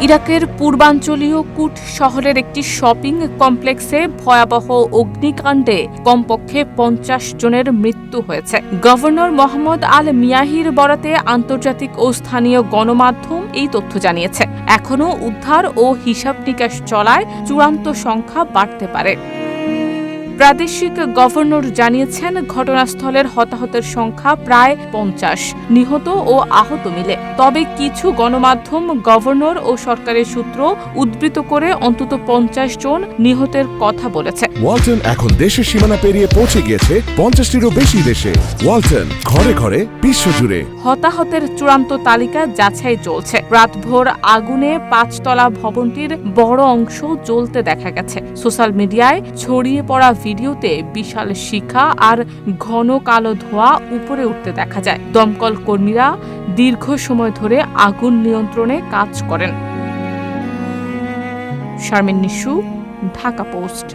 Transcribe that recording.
ইরাকের পূর্বাঞ্চলীয় কুট শহরের একটি শপিং কমপ্লেক্সে ভয়াবহ অগ্নিকাণ্ডে কমপক্ষে পঞ্চাশ জনের মৃত্যু হয়েছে। গভর্নর মোহাম্মদ আল মিয়াহির বরাতে আন্তর্জাতিক ও স্থানীয় গণমাধ্যম এই তথ্য জানিয়েছে। এখনও উদ্ধার ও হিসাব নিকাশ চলায় চূড়ান্ত সংখ্যা বাড়তে পারে। প্রাদেশিক গভর্নর জানিয়েছেন ঘটনাস্থলের হতাহতের সংখ্যা প্রায় পঞ্চাশ নিহত ও আহত মিলে। তবে কিছু গণমাধ্যম গভর্নর ও সরকারের সূত্র উদ্ধৃত করে অন্তত পঞ্চাশ জন নিহতের কথা বলেছে। ওয়ালটন এখন দেশের সীমানা পেরিয়ে পৌঁছে গিয়েছে পঞ্চাশটিরও বেশি দেশে। ওয়ালটন ঘরে ঘরে বিশ্বজুড়ে হতাহতের চূড়ান্ত তালিকা যাচাই চলছে। রাতভর আগুনে পাঁচতলা ভবনটির বড় অংশ জ্বলতে দেখা গেছে। সোশ্যাল মিডিয়ায় ছড়িয়ে পড়া ভিডিওতে বিশাল শিখা আর ঘন কালো ধোঁয়া উপরে উঠতে দেখা যায়। দমকল কর্মীরা দীর্ঘ সময় ধরে আগুন নিয়ন্ত্রণে কাজ করেন। শারমিন নিশু, ঢাকা পোস্ট।